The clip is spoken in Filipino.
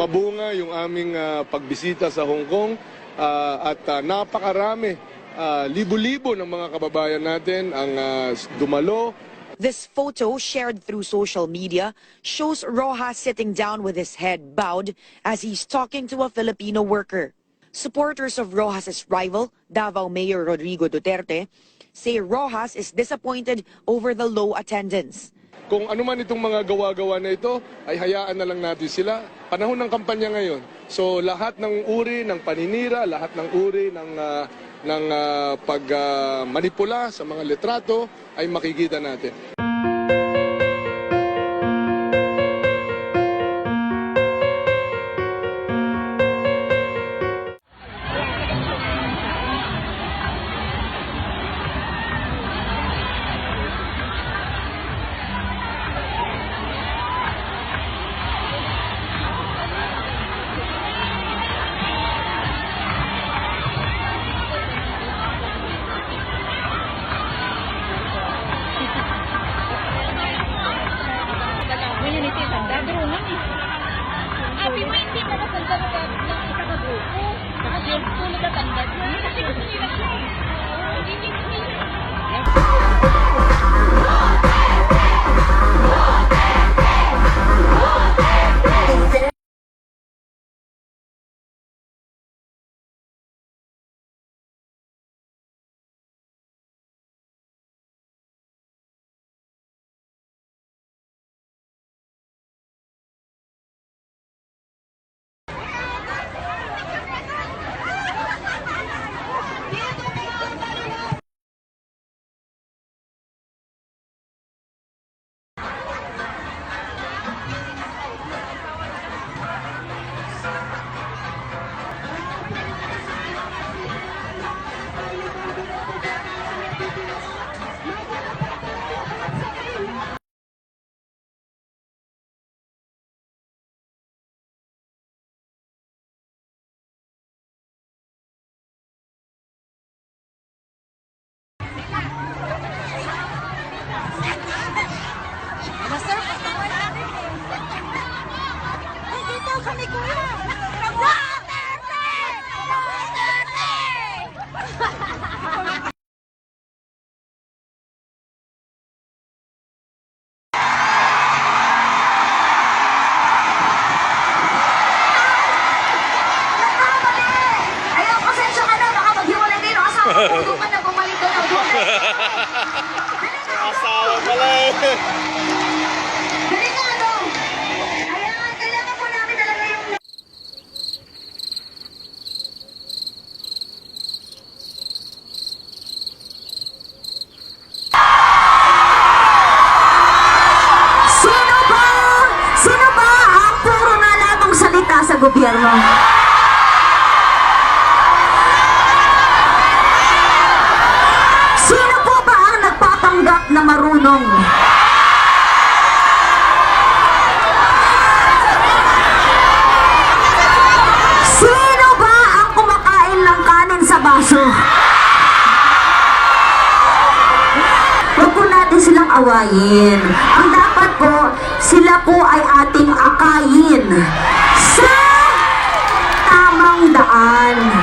Mabunga yung aming ah, pagbisita sa Hong Kong ah, at ah, napakarami, ah, libo-libo ng mga kababayan natin ang ah, dumalo This photo, shared through social media, shows Rojas sitting down with his head bowed as he's talking to a Filipino worker. Supporters of Rojas's rival, Davao Mayor Rodrigo Duterte, say Rojas is disappointed over the low attendance. Kung ano man itong mga gawa-gawa na ito, ay hayaan na lang natin sila. Panahon ng kampanya ngayon. So lahat ng uri ng paninira, lahat ng uri ng ah, ng ah, pagmanipula sa mga litrato ay makikita natin. Nga eh. Abi mo hindi mo na ng isa grupo. Kasi yung tulad na tanda. Kasi gusto nila siya eh. Ka na, bumalik ka na. Asawa pala eh. Dali na marunong. Sino ba ang kumakain ng kanin sa baso? Huwag po natin silang awayin. Ang dapat po, sila po ay ating akayin sa tamang daan.